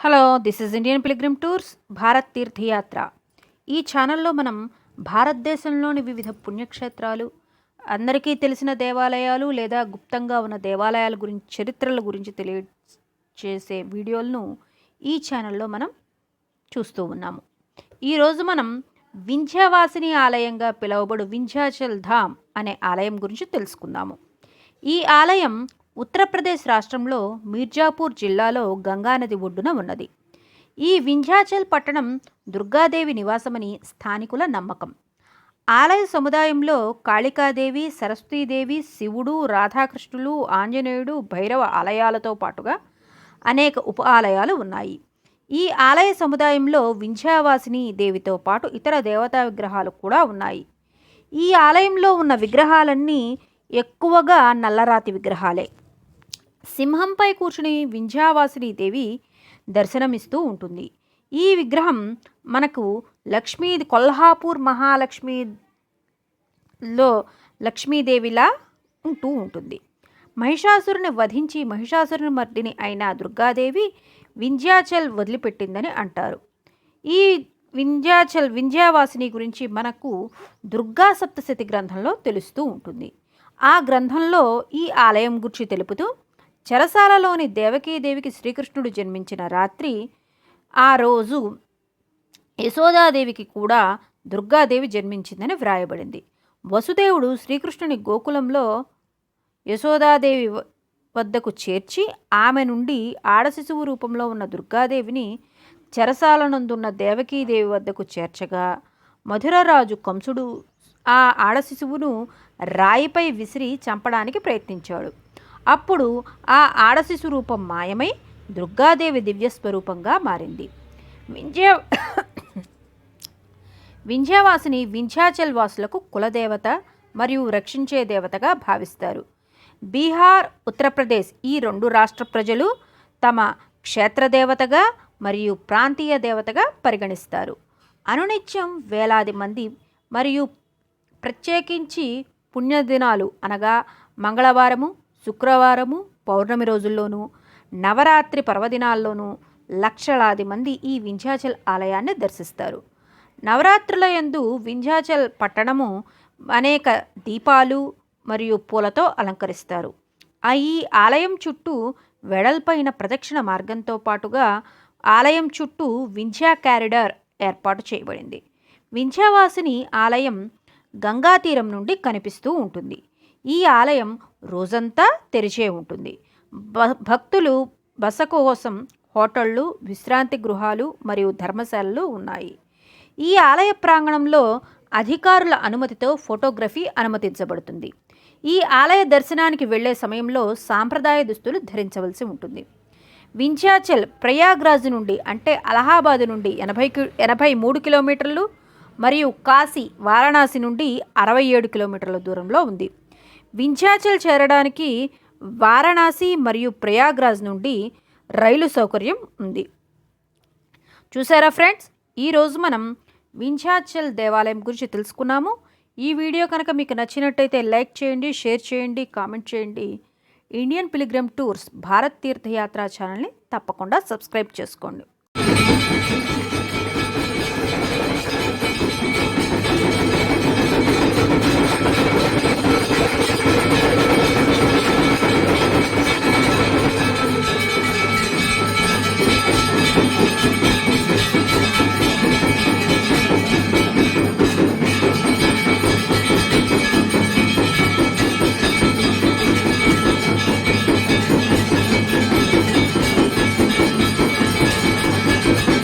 Hello this is Indian pilgrim tours Bharat Tirthayatra ఈ ఛానల్లో మనం భారతదేశంలోని వివిధ పుణ్యక్షేత్రాలు అందరికీ తెలిసిన దేవాలయాలు లేదా గుప్తంగా ఉన్న దేవాలయాల గురించి చరిత్రల గురించి తెలియచేసే వీడియోలను ఈ ఛానల్లో మనం చూస్తూ ఉన్నాము. ఈరోజు మనం వింధ్యవాసిని ఆలయంగా పిలువబడు వింధ్యాచల్ ధామ్ అనే ఆలయం గురించి తెలుసుకుందాము. ఈ ఆలయం ఉత్తరప్రదేశ్ రాష్ట్రంలో మీర్జాపూర్ జిల్లాలో గంగానది ఒడ్డున ఉన్నది. ఈ వింధ్యాచల్ పట్టణం దుర్గాదేవి నివాసమని స్థానికుల నమ్మకం. ఆలయ సముదాయంలో కాళికాదేవి సరస్వతీదేవి శివుడు రాధాకృష్ణులు ఆంజనేయుడు భైరవ ఆలయాలతో పాటుగా అనేక ఉప ఆలయాలు ఉన్నాయి. ఈ ఆలయ సముదాయంలో వింధ్యావాసిని దేవితో పాటు ఇతర దేవతా విగ్రహాలు కూడా ఉన్నాయి. ఈ ఆలయంలో ఉన్న విగ్రహాలన్నీ ఎక్కువగా నల్లరాతి విగ్రహాలే. సింహంపై కూర్చుని వింధ్యావాసిని దేవి దర్శనమిస్తూ ఉంటుంది. ఈ విగ్రహం మనకు లక్ష్మీ కొల్హాపూర్ మహాలక్ష్మిలో లక్ష్మీదేవిలా ఉంటూ ఉంటుంది. మహిషాసురుని వధించి మహిషాసురుని మర్దిని అయిన దుర్గాదేవి వింధ్యాచల్ వదిలిపెట్టిందని అంటారు. ఈ వింధ్యాచల్ వింధ్యావాసిని గురించి మనకు దుర్గా సప్తశతి గ్రంథంలో తెలుస్తూ ఉంటుంది. ఆ గ్రంథంలో ఈ ఆలయం గురించి తెలుపుతూ చెరసాలలోని దేవకీదేవికి శ్రీకృష్ణుడు జన్మించిన రాత్రి ఆ రోజు యశోదాదేవికి కూడా దుర్గాదేవి జన్మించిందని వ్రాయబడింది. వసుదేవుడు శ్రీకృష్ణుని గోకులంలో యశోదాదేవి వద్దకు చేర్చి ఆమె నుండి ఆడశిశువు రూపంలో ఉన్న దుర్గాదేవిని చెరసాలనందున్న దేవకీదేవి వద్దకు చేర్చగా మధురరాజు కంసుడు ఆ ఆడశిశువును రాయిపై విసిరి చంపడానికి ప్రయత్నించాడు. అప్పుడు ఆ ఆడశిశు రూపం మాయమై దుర్గాదేవి దివ్యస్వరూపంగా మారింది. వింధ్య వింధ్యావాసిని వింధ్యాచల్ వాసులకు కులదేవత మరియు రక్షించే దేవతగా భావిస్తారు. బీహార్ ఉత్తరప్రదేశ్ ఈ రెండు రాష్ట్ర ప్రజలు తమ క్షేత్రదేవతగా మరియు ప్రాంతీయ దేవతగా పరిగణిస్తారు. అనునిత్యం వేలాది మంది మరియు ప్రత్యేకించి పుణ్యదినాలు అనగా మంగళవారము శుక్రవారము పౌర్ణమి రోజుల్లోనూ నవరాత్రి పర్వదినాల్లోనూ లక్షలాది మంది ఈ వింధ్యాచల్ ఆలయాన్ని దర్శిస్తారు. నవరాత్రుల యందు వింధ్యాచల్ పట్టణము అనేక దీపాలు మరియు పూలతో అలంకరిస్తారు. ఆ ఈ ఆలయం చుట్టూ వెడల్పైన ప్రదక్షిణ మార్గంతో పాటుగా ఆలయం చుట్టూ వింధ్యా క్యారిడార్ ఏర్పాటు చేయబడింది. వింధ్యావాసిని ఆలయం గంగా తీరం నుండి కనిపిస్తూ ఉంటుంది. ఈ ఆలయం రోజంతా తెరిచే ఉంటుంది. భ- భక్తులు బస కోసం హోటళ్ళు విశ్రాంతి గృహాలు మరియు ధర్మశాలలు ఉన్నాయి. ఈ ఆలయ ప్రాంగణంలో అధికారుల అనుమతితో ఫోటోగ్రఫీ అనుమతించబడుతుంది. ఈ ఆలయ దర్శనానికి వెళ్ళే సమయంలో సాంప్రదాయ దుస్తులు ధరించవలసి ఉంటుంది. వింధ్యాచల్ ప్రయాగ్రాజ్ నుండి అంటే అలహాబాద్ నుండి ఎనభై ఎనభై మూడు కిలోమీటర్లు మరియు కాశీ వారణాసి నుండి అరవై ఏడు కిలోమీటర్ల దూరంలో ఉంది. వింధ్యాచల్ చేరడానికి వారణాసి మరియు ప్రయాగ్రాజ్ నుండి రైలు సౌకర్యం ఉంది. చూసారా ఫ్రెండ్స్? ఈరోజు మనం వింధ్యాచల్ దేవాలయం గురించి తెలుసుకున్నాము. ఈ వీడియో కనుక మీకు నచ్చినట్టయితే లైక్ చేయండి షేర్ చేయండి కామెంట్ చేయండి. ఇండియన్ పిలిగ్రమ్ టూర్స్ భారత్ తీర్థయాత్ర ఛానల్ని తప్పకుండా సబ్స్క్రైబ్ చేసుకోండి. Thank you.